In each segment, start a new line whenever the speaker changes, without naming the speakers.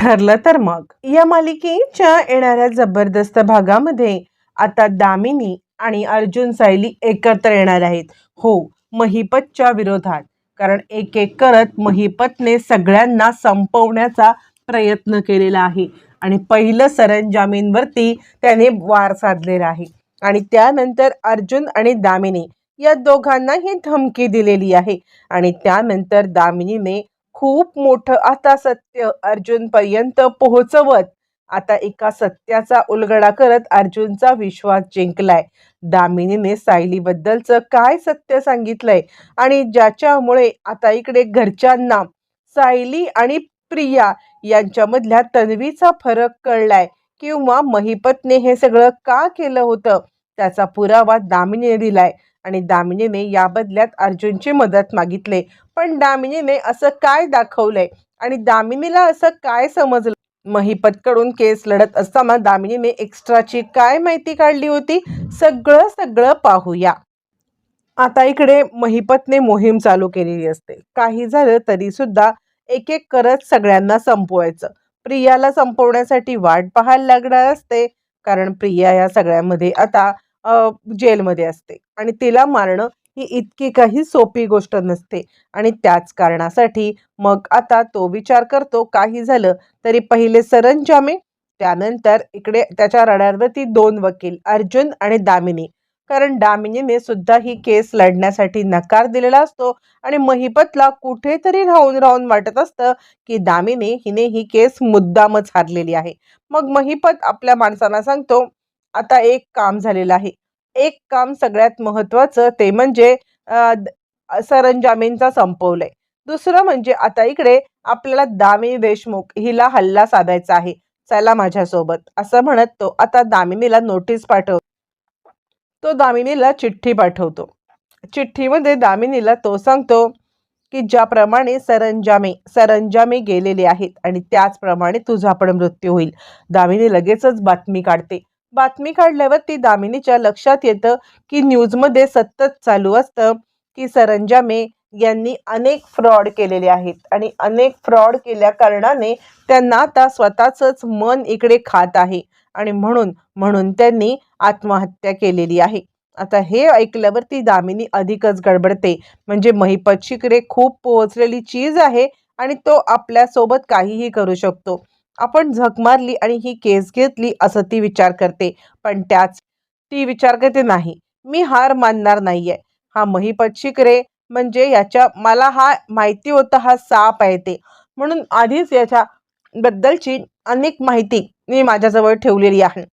ठरलं तर मग. या मालिकेच्या येणाऱ्या जबरदस्त भागामध्ये आता दामिनी आणि अर्जुन सायली एकत्र येणार आहेत. हो महिपतच्या विरोधात. कारण एक एक करत महिपतने सगळ्यांना संपवण्याचा प्रयत्न केलेला आहे. आणि पहिलं सरंजामींवरती त्याने वार साधलेला आहे. आणि त्यानंतर अर्जुन आणि दामिनी या दोघांनाही धमकी दिलेली आहे. आणि त्यानंतर दामिनीने खूप मोठं आता सत्य अर्जुनपर्यंत पोहोचवत. आता एका सत्याचा उलगडा करत अर्जुनचा विश्वास जिंकलाय. दामिनीने सायलीबद्दलचं काय सत्य सांगितलंय आणि ज्याच्यामुळे आता इकडे घरच्यांना सायली आणि प्रिया यांच्यामधल्या तन्वीचा फरक कळलाय किंवा महिपतने हे सगळं का केलं होतं? त्याचा पुरावा दामिनीने दिलाय. आणि दामिनीने या बदल्यात अर्जुनची मदत मागितले. पण दामिनीने असं काय दाखवलंय? आणि दामिनीला असं काय समजलं? महिपतकडून केस लढत असताना दामिनीने एक्स्ट्राची काय माहिती काढली होती? सगळं सगळं पाहूया. आता इकडे महिपतने मोहीम चालू केलेली असते. काही झालं तरी सुद्धा एक एक करत सगळ्यांना संपवायचं. प्रियाला संपवण्यासाठी वाट पाहायला लागणार असते. कारण प्रिया या सगळ्यामध्ये आता जेलमध्ये असते. आणि तिला मारणं ही इतकी काही सोपी गोष्ट नसते. आणि त्याच कारणासाठी मग आता तो विचार करतो काही झालं तरी पहिले सरंजामे त्यानंतर इकडे त्याच्या रडारवरती दोन वकील अर्जुन आणि दामिनी. कारण दामिनीने सुद्धा ही केस लढण्यासाठी नकार दिलेला असतो आणि महिपतला कुठेतरी राहून राहून वाटत असतं की दामिनी हिने ही केस मुद्दामच हारलेली आहे. मग महिपत आपल्या माणसांना सांगतो आता एक काम झालेलं आहे. एक काम सगळ्यात महत्त्वाचं ते म्हणजे सरंजामींचा संपवलंय. दुसरं म्हणजे आता इकडे आपल्याला दामिनी देशमुख हिला हल्ला साधायचा आहे. चला माझ्यासोबत असं म्हणत तो आता दामिनीला नोटीस पाठव तो दामिनीला चिठ्ठी पाठवतो. चिठ्ठीमध्ये दामिनीला तो सांगतो की ज्याप्रमाणे सरंजामे सरंजामे गेलेले आहेत आणि त्याचप्रमाणे तुझा पण मृत्यू होईल. दामिनी लगेचच बातमी काढते. बातमी काढल्यावर ती दामिनीच्या लक्षात येतं की न्यूजमध्ये सतत चालू असतं की सरंजामे यांनी अनेक फ्रॉड केलेले आहेत. आणि अनेक फ्रॉड केल्या कारणाने त्यांना आता स्वतःचंच मन इकडे खात आहे. आणि म्हणून म्हणून त्यांनी आत्महत्या केलेली आहे. आता हे ऐकल्यावर ती दामिनी अधिकच गडबडते. म्हणजे महिपतशिकडे खूप पोहोचलेली चीज आहे आणि तो आपल्यासोबत काहीही करू शकतो. आपण झक मारली आणि ही केस घेतली असं ती विचार करते. पण त्याच ती विचार करते नाही. मी हार मानणार नाहीये. हा महिपत शिकरे म्हणजे याच्या मला हा माहिती होतं हा साप आहे ते. म्हणून आधीच याच्या बद्दलची अनेक माहिती मी माझ्याजवळ ठेवलेली आहे.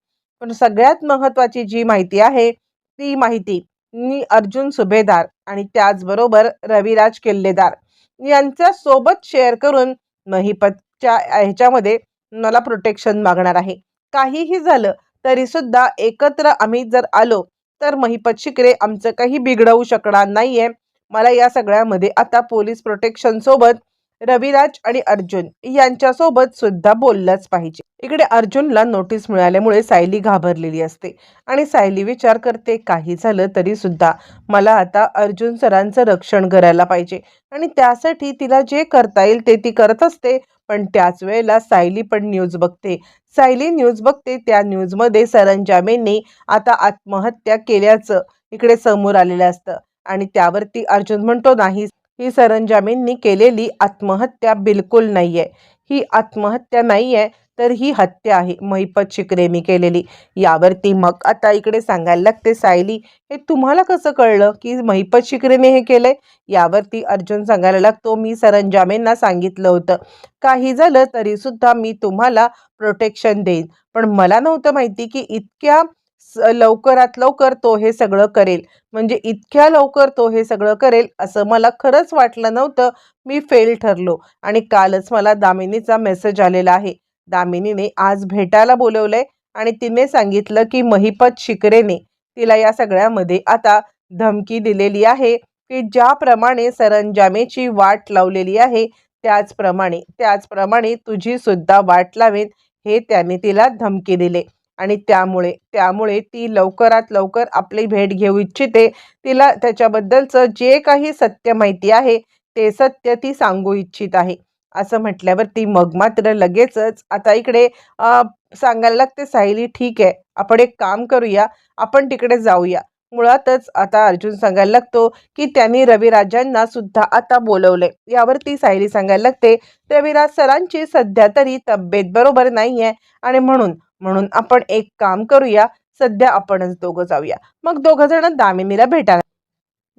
पण सगळ्यात महत्त्वाची जी माहिती आहे ती माहिती मी अर्जुन सुभेदार आणि त्याचबरोबर रविराज किल्लेदार यांच्या सोबत शेअर करून महिपतच्या ह्याच्यामध्ये मला प्रोटेक्शन मागणार आहे. काहीही झालं तरी सुद्धा एकत्र आम्ही जर आलो तर महिपत शिकरे आमचं काही बिघडवू शकणार नाहीये. मला या सगळ्यामध्ये आता पोलीस प्रोटेक्शन सोबत रविराज आणि अर्जुन यांच्यासोबत सुद्धा बोललंच पाहिजे. इकडे अर्जुनला नोटीस मिळाल्यामुळे सायली घाबरलेली असते. आणि सायली विचार करते काही झालं तरी सुद्धा मला आता अर्जुन सरांचं रक्षण करायला पाहिजे. आणि त्यासाठी तिला जे करता येईल ते ती करत असते. पण त्याच वेळेला सायली पण न्यूज बघते. सायली न्यूज बघते त्या न्यूजमध्ये सरंजामेंनी आता आत्महत्या केल्याचं इकडे समोर आलेलं असतं. आणि त्यावरती अर्जुन म्हणतो नाही ही सरंजामेंनी केलेली आत्महत्या बिलकुल नाही आहे ही आत्महत्या नाही आहे तर ही हत्या आहे. महिपत शिकरेनी केलेली. यावरती मग आता इकडे सांगायला लागते सायली. हे तुम्हाला कसं कळलं की महिपत शिकरेने हे केलंय? यावरती अर्जुन सांगायला लागतो मी सरंजामेंना सांगितलं होतं. काही झालं तरी सुद्धा मी तुम्हाला प्रोटेक्शन देईन. पण मला नव्हतं माहिती की इतक्या स- लवकरात लवकर तो हे सगळं करेल. म्हणजे इतक्या लवकर तो हे सगळं करेल असं मला खरंच वाटलं नव्हतं. मी फेल ठरलो आणि कालच मला दामिनीचा मेसेज आलेला आहे. दामिनीने आज भेटायला बोलवलंय आणि तिने सांगितलं की महिपत शिकरेने तिला या सगळ्यामध्ये आता धमकी दिलेली आहे की ज्याप्रमाणे सरंजामेची वाट लावलेली आहे त्याचप्रमाणे त्याचप्रमाणे तुझी सुद्धा वाट लावेन हे त्याने तिला धमकी दिले. आणि त्यामुळे त्यामुळे ती लवकरात लवकर आपली भेट घेऊ इच्छिते. तिला त्याच्याबद्दलचं जे काही सत्य माहिती आहे ते सत्य ती सांगू इच्छित आहे. असं म्हटल्यावरती मग मात्र लगेचच आता इकडे सांगायला लागते सायली ठीक आहे आपण एक काम करूया आपण तिकडे जाऊया. मुळातच आता अर्जुन सांगायला लागतो की त्यांनी रविराजांना सुद्धा आता बोलवलंय. यावरती सायली सांगायला लागते रविराज सरांची सध्या तरी तब्येत बरोबर नाही आहे आणि म्हणून म्हणून आपण एक काम करूया सध्या आपणच दोघं जाऊया. मग दोघं जण दामिनीला भेटायला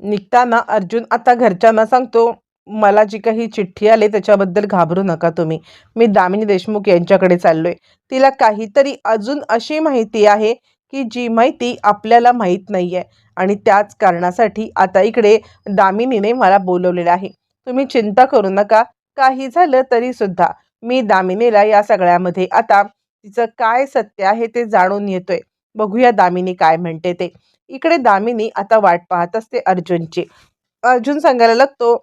निघताना अर्जुन आता घरच्यांना सांगतो मला जी काही चिठ्ठी आली त्याच्याबद्दल घाबरू नका तुम्ही. मी दामिनी देशमुख यांच्याकडे चाललोय. तिला काहीतरी अजून अशी माहिती आहे की जी माहिती आपल्याला माहीत नाही आहे आणि त्याच कारणासाठी आता इकडे दामिनीने मला बोलवलेलं आहे. तुम्ही चिंता करू नका. काही झालं तरी सुद्धा मी दामिनीला या सगळ्यामध्ये आता तिचं काय सत्य आहे ते जाणून येतोय बघूया दामिनी काय म्हणते ते. इकडे दामिनी आता वाट पाहत असते अर्जुनची. अर्जुन सांगायला लागतो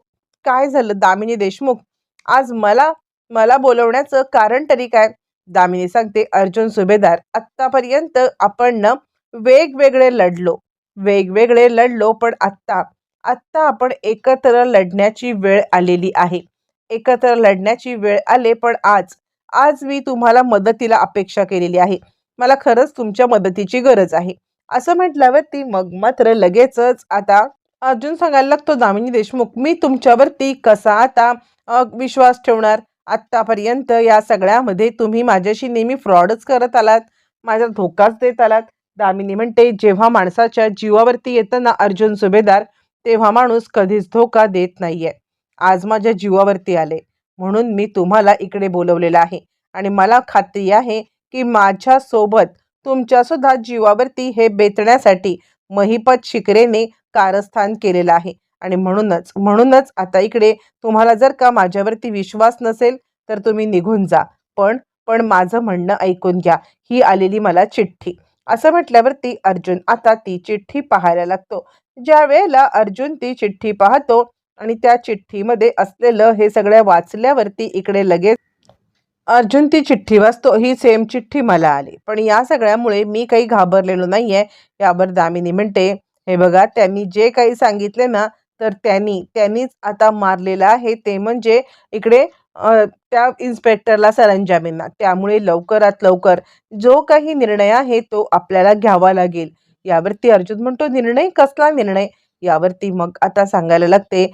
काय झालं? दामिनी देशमुख. आज मला मला बोलवण्याचं कारण तरी काय? दामिनी सांगते अर्जुन सुभेदार आत्तापर्यंत आपण ना वेगवेगळे लढलो. वेगवेगळे लढलो पण आत्ता आत्ता आपण एकत्र लढण्याची वेळ आलेली आहे. एकत्र लढण्याची वेळ आले पण आज आज मी तुम्हाला मदतीला अपेक्षा केलेली आहे. मला खरंच तुमच्या मदतीची गरज आहे. असं म्हटल्यावरती मग मात्र लगेचच आता अर्जुन सांगायला लागतो दामिनी देशमुख मी तुमच्यावरती कसा आता विश्वास ठेवणार? आत्तापर्यंत या सगळ्यामध्ये तुम्ही माझ्याशी नेहमी फ्रॉडच करत आलात माझा धोकाच देत आलात. दामिनी म्हणते जेव्हा माणसाच्या जीवावरती येतं ना अर्जुन सुभेदार तेव्हा माणूस कधीच धोका देत नाहीये. आज माझ्या जीवावरती आले. म्हणून मी तुम्हाला इकडे बोलवलेलं आहे. आणि मला खात्री आहे की माझ्यासोबत तुमच्यासुद्धा जीवावरती हे बेतण्यासाठी महिपत शिकरेने कारस्थान केलेलं आहे. आणि म्हणूनच म्हणूनच आता इकडे तुम्हाला जर का माझ्यावरती विश्वास नसेल तर तुम्ही निघून जा. पण पण माझं म्हणणं ऐकून घ्या. ही आलेली मला चिठ्ठी. असं म्हटल्यावरती अर्जुन आता ती चिठ्ठी पाहायला लागतो. ज्या वेळेला अर्जुन ती चिठ्ठी पाहतो आणि त्या चिठ्ठीमध्ये असलेलं हे सगळ्या वाचल्यावरती इकडे लगेच अर्जुन ती चिठ्ठी वाचतो ही सेम चिठ्ठी मला आली. पण या सगळ्यामुळे मी काही घाबरलेलो नाहीये. यावर दामिनी म्हणते हे बघा त्यांनी जे काही सांगितले ना तर त्यांनी त्यांनीच आता मारलेलं आहे. ते म्हणजे इकडे त्या इन्स्पेक्टरला सरंजामींना. त्यामुळे लवकरात लवकर जो काही निर्णय आहे तो आपल्याला घ्यावा लागेल. यावरती अर्जुन म्हणतो निर्णय? कसला निर्णय? यावरती मग आता सांगायला लागते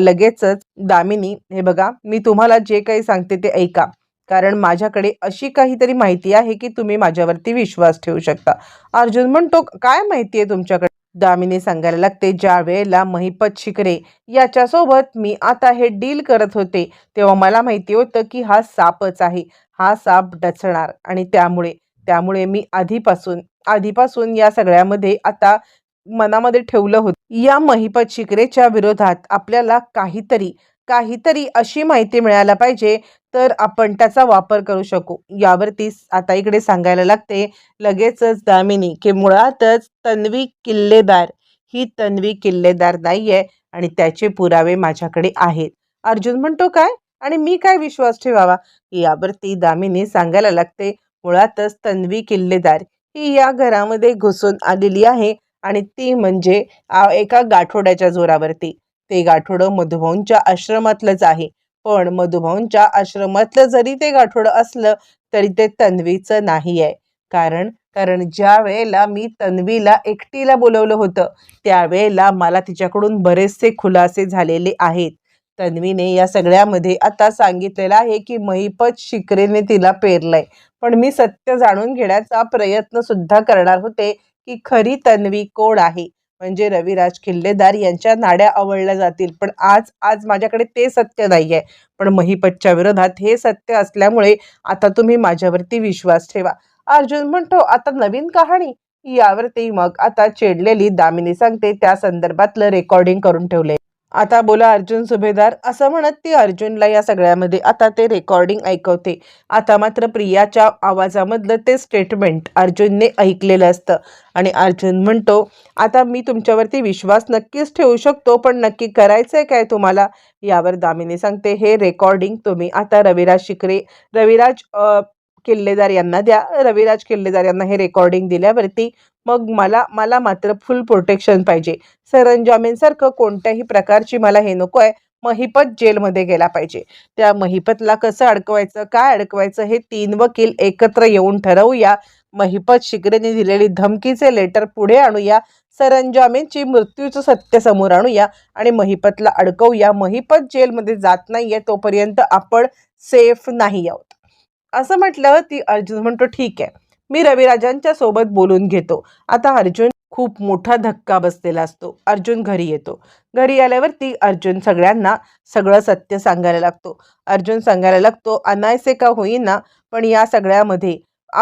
लगेचच दामिनी हे बघा मी तुम्हाला जे काही सांगते ते ऐका. कारण माझ्याकडे अशी काहीतरी माहिती आहे की तुम्ही माझ्यावरती विश्वास ठेवू शकता. अर्जुन म्हणतो काय माहिती आहे तुमच्याकडे? दामिनी सांगायला लागते ज्या वेळेला महिपत शिकरे याच्यासोबत मी आता हे डील करत होते तेव्हा मला माहिती होतं की हा सापच आहे. हा साप डचणार आणि त्यामुळे त्यामुळे मी आधीपासून आधीपासून या सगळ्यामध्ये आता मनामध्ये ठेवलं होतं. या महिपत शिकरेच्या विरोधात आपल्याला काहीतरी काहीतरी अशी माहिती मिळायला पाहिजे तर आपण त्याचा वापर करू शकू. यावरती आता इकडे सांगायला लागते लगेचच दामिनी की मुळातच तन्वी किल्लेदार. ही तन्वी किल्लेदार नाहीये आणि त्याचे पुरावे माझ्याकडे आहेत. अर्जुन म्हणतो काय? आणि मी काय विश्वास ठेवावा? यावरती दामिनी सांगायला लागते मुळातच तन्वी किल्लेदार ही या घरामध्ये घुसून आलेली आहे आणि ती म्हणजे आ, एका गाठोड्याच्या जोरावरती. ते गाठोडं मधुभाऊंच्या आश्रमातलंच आहे. पण मधुभाऊंच्या आश्रमातलं जरी ते गाठोडं असलं तरी ते तन्वीचं नाही आहे कारण कारण ज्या वेळेला मी तन्वीला एकटीला बोलवलं होतं त्यावेळेला मला तिच्याकडून बरेचसे खुलासे झालेले आहेत. तन्वीने या सगळ्यामध्ये आता सांगितलेलं आहे की महिपत शिकरेने तिला पेरलंय. पण मी सत्य जाणून घेण्याचा प्रयत्न सुद्धा करणार होते की खरी तन्वी कोण आहे? म्हणजे रविराज किल्लेदार यांच्या नाड्या आवडल्या जातील. पण आज आज माझ्याकडे ते सत्य नाही आहे पण महिपतच्या विरोधात हे सत्य असल्यामुळे आता तुम्ही माझ्यावरती विश्वास ठेवा. अर्जुन म्हणतो आता नवीन कहाणी. यावरती मग आता चेडलेली दामिनी सांगते त्या संदर्भातलं रेकॉर्डिंग करून ठेवले आता बोला अर्जुन सुभेदार असं म्हणत ती अर्जुनला या सगळ्यामध्ये आता ते रेकॉर्डिंग ऐकवते. आता मात्र प्रियाच्या आवाजामधलं ते स्टेटमेंट अर्जुनने ऐकलेलं असतं. आणि अर्जुन म्हणतो आता मी तुमच्यावरती विश्वास नक्कीच ठेवू शकतो पण नक्की करायचं आहे काय तुम्हाला? यावर दामिनी सांगते हे रेकॉर्डिंग तुम्ही आता रविराज शिकरे रविराज किल्लेदार यांना द्या. रविराज किल्लेदार यांना हे रेकॉर्डिंग दिल्यावरती मग मला मला मात्र फुल प्रोटेक्शन पाहिजे. सरंजामींसारखं कोणत्याही प्रकारची मला हे नको आहे. महिपत जेलमध्ये गेला पाहिजे. त्या महिपतला कसं अडकवायचं काय अडकवायचं हे तीन वकील एकत्र येऊन ठरवूया. महिपत शिकरेने दिलेली धमकीचे लेटर पुढे आणूया. सरंजामींची मृत्यूचं सत्य समोर आणूया आणि महिपतला अडकवूया. महिपत जेलमध्ये जात नाहीये तोपर्यंत आपण सेफ नाही आहोत. असं म्हटलं ती अर्जुन म्हणतो ठीक आहे. मी रविराजांच्या सोबत बोलून घेतो. आता अर्जुन खूप मोठा धक्का बसलेला असतो. अर्जुन घरी येतो. घरी आल्यावरती अर्जुन सगळ्यांना सगळं सत्य सांगायला लागतो. अर्जुन सांगायला लागतो अनायसे का होईना पण या सगळ्यामध्ये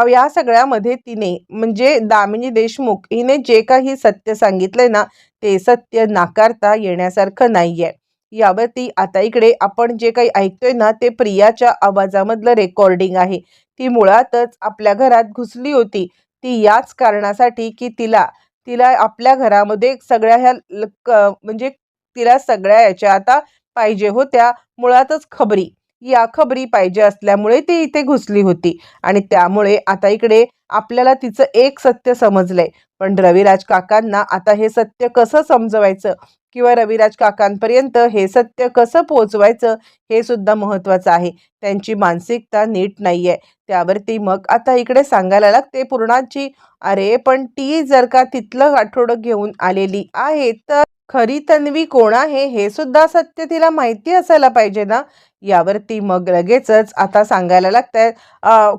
या सगळ्यामध्ये तिने म्हणजे दामिनी देशमुख हिने जे काही सत्य सांगितलंय ना ते सत्य नाकारता येण्यासारखं नाही आहे यावरती आता इकडे आपण जे काही ऐकतोय ना ते प्रियाच्या आवाजामधलं रेकॉर्डिंग आहे. ती मुळातच आपल्या घरात घुसली होती. ती याच कारणासाठी की तिला तिला आपल्या घरामध्ये सगळ्या ह्या ल- क- म्हणजे तिला सगळ्या याच्या आता पाहिजे होत्या मुळातच खबरी. या खबरी पाहिजे असल्यामुळे ती इथे घुसली होती. आणि त्यामुळे आता इकडे आपल्याला तिचं एक सत्य समजलंय. पण रविराज काकांना आता हे सत्य कसं समजवायचं? किंवा रविराज काकांपर्यंत हे सत्य कसं पोहोचवायचं हे सुद्धा महत्त्वाचं आहे. त्यांची मानसिकता नीट नाही आहे त्यावरती मग आता इकडे सांगायला लागते पूर्णाची अरे पण ती जर का तिथलं आठवडं घेऊन आलेली आहे तर खरी तन्वी कोण आहे हे सुद्धा सत्य तिला माहिती असायला पाहिजे ना? यावरती मग लगेचच आता सांगायला लागतंय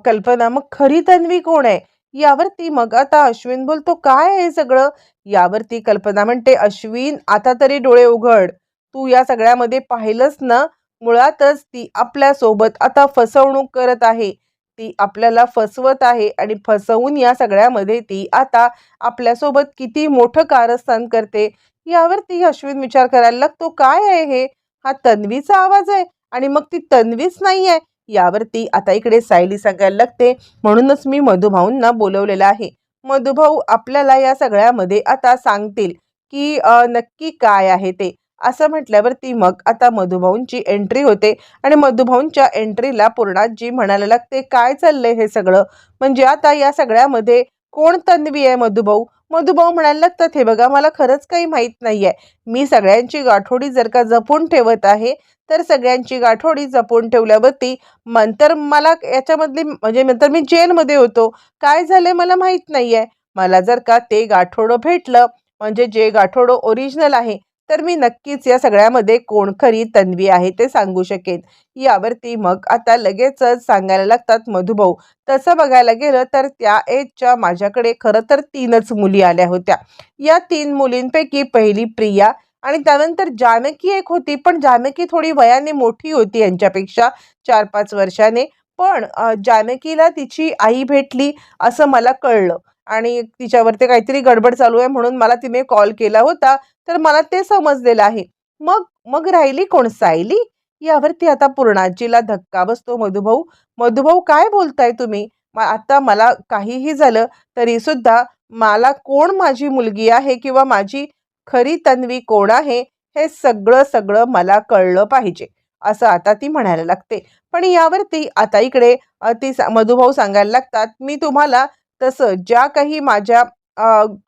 कल्पना मग खरी तन्वी कोण आहे? यावरती मग आता अश्विन बोलतो काय आहे हे सगळं? यावरती कल्पना म्हणते अश्विन आता तरी डोळे उघड. तू या सगळ्यामध्ये पाहिलंच ना? मुळातच ती आपल्यासोबत आता फसवणूक करत आहे. ती आपल्याला फसवत आहे आणि फसवून या सगळ्यामध्ये ती आता आपल्यासोबत किती मोठं कारस्थान करते. यावरती अश्विन विचार करायला लागतो काय आहे हे? हा तन्वीचा आवाज आहे आणि मग ती तन्वीच नाही आहे यावरती आता इकडे सायली सांगायला लागते. म्हणूनच मी मधुभाऊंना बोलवलेलं आहे. मधुभाऊ आपल्याला या सगळ्यामध्ये आता सांगतील की नक्की काय आहे ते. असं म्हटल्यावरती मग आता मधुभाऊंची एंट्री होते. आणि मधुभाऊंच्या एंट्रीला पूर्णाजी म्हणायला लागते काय चाललंय हे सगळं? म्हणजे आता या सगळ्यामध्ये कोण तन्वी आहे मधुभाऊ? मधुभाऊ म्हणायला लागतात हे बघा मला खरंच काही माहीत नाही आहे मी सगळ्यांची गाठोडी जर का जपून ठेवत आहे तर सगळ्यांची गाठोडी जपून ठेवल्यावरती नंतर मला याच्यामधली म्हणजे नंतर मी जेलमध्ये होतो. काय झालंय मला माहीत नाही आहे मला जर का ते गाठोडं भेटलं म्हणजे जे गाठोडं ओरिजिनल आहे तर मी नक्कीच या सगळ्यामध्ये कोण खरी तन्वी आहे ते सांगू शकेन. यावरती मग आता लगेचच सांगायला लागतात मधुभाऊ. तसं बघायला गेलं तर त्या एजच्या माझ्याकडे खरं तर तीनच मुली आल्या होत्या. या तीन मुलींपैकी पहिली प्रिया आणि त्यानंतर जानकी एक होती पण जानकी थोडी वयाने मोठी होती यांच्यापेक्षा चार पाच वर्षाने. पण जानकीला तिची आई भेटली असं मला कळलं. आणि तिच्यावरती काहीतरी गडबड चालू आहे म्हणून मला तिने कॉल केला होता. तर मला ते समजलेलं आहे. मग मग राहिली कोण? सायली? यावरती आता पूर्णाजीला धक्का बसतो मधुभाऊ. मधुभाऊ काय बोलताय तुम्ही? म- आता मला काहीही झालं तरी सुद्धा मला कोण माझी मुलगी आहे किंवा माझी खरी तन्वी कोण आहे हे सगळं सगळं मला कळलं पाहिजे असं आता ती म्हणायला लागते. पण यावरती आता इकडे ती सा- मधुभाऊ सांगायला लागतात मी तुम्हाला तसं ज्या काही माझ्या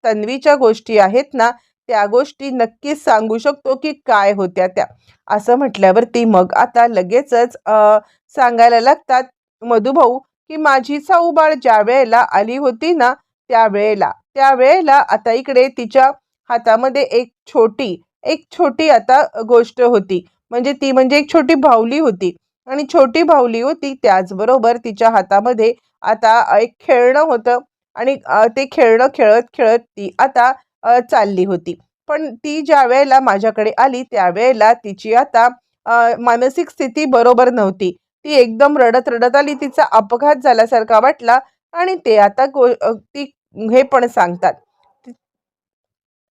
तन्वीच्या गोष्टी आहेत ना त्या गोष्टी नक्कीच सांगू शकतो की काय होत्या त्या. असं म्हटल्यावरती मग आता लगेचच सांगायला लागतात मधुभाऊ की माझी साऊबाळ ज्या वेळेला आली होती ना त्यावेळेला त्यावेळेला आता इकडे तिच्या हातामध्ये एक छोटी एक छोटी आता गोष्ट होती. म्हणजे ती म्हणजे एक छोटी भाऊली होती. आणि छोटी बाहुली होती त्याचबरोबर तिच्या हातामध्ये आता एक खेळणं होतं आणि ते खेळणं खेळत खेळत ती आता चालली होती. पण ती ज्या वेळेला माझ्याकडे आली त्यावेळेला तिची आता मानसिक स्थिती बरोबर नव्हती. ती एकदम रडत रडत आली तिचा अपघात झाल्यासारखा वाटला आणि ते आता गो ती हे पण सांगतात.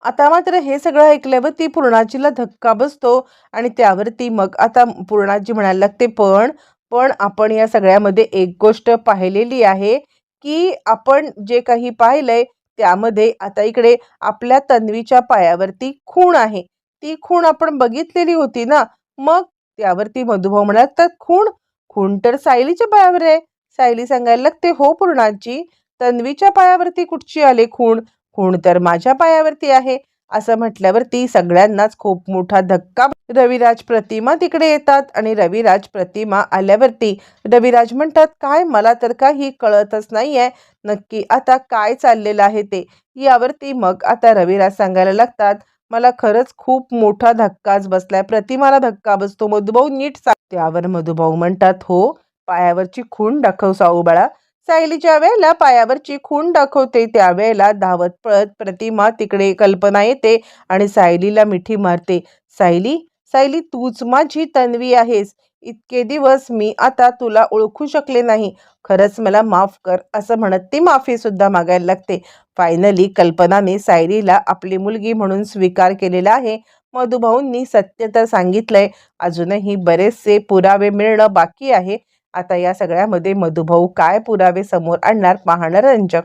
आता मात्र हे सगळं ऐकल्यावर ती पूर्णाजीला धक्का बसतो आणि त्यावरती मग आता पूर्णाजी म्हणायला लागते पण पण आपण या सगळ्यामध्ये एक गोष्ट पाहिलेली आहे की आपण जे काही पाहिलंय त्यामध्ये आता इकडे आपल्या तन्वीच्या पायावरती खूण आहे. ती खूण आपण बघितलेली होती ना. मग त्यावरती मधुभाऊ तर खूण? खूण तर सायलीच्या पायावर आहे. सायली सांगायला लागते हो पूर्णाजी तन्वीच्या पायावरती कुठची आले खूण? खूण तर माझ्या पायावरती आहे. असं म्हटल्यावरती सगळ्यांनाच खूप मोठा धक्का. रविराज प्रतिमा तिकडे येतात आणि रविराज प्रतिमा आल्यावरती रविराज म्हणतात काय? मला तर काही कळतच नाहीये. नक्की आता काय चाललेलं आहे ते? यावरती मग आता रविराज सांगायला लागतात मला खरंच खूप मोठा धक्काच बसलाय. प्रतिमाला धक्का बसतो. मधुभाऊ नीट त्यावर मधुभाऊ म्हणतात हो पायावरची खूण दाखव साऊ बाळा. सायली ज्या वेळेला पायावरची खूण दाखवते त्यावेळेला धावत पळत प्रतिमा तिकडे कल्पना येते आणि सायलीला मिठी मारते. सायली सायली तूच माझी तन्वी आहेस. इतके दिवस मी आता तुला ओळखू शकले नाही. खरंच मला माफ कर असं म्हणत ती माफी सुद्धा मागायला लागते. फायनली कल्पनाने सायलीला आपली मुलगी म्हणून स्वीकार केलेला आहे. मधुभाऊंनी सत्य तर सांगितलंय. अजूनही बरेचसे पुरावे मिळणं बाकी आहे. आता या सगळ्यामध्ये मधुभाऊ काय पुरावे समोर आणणार पाहणं रंजक?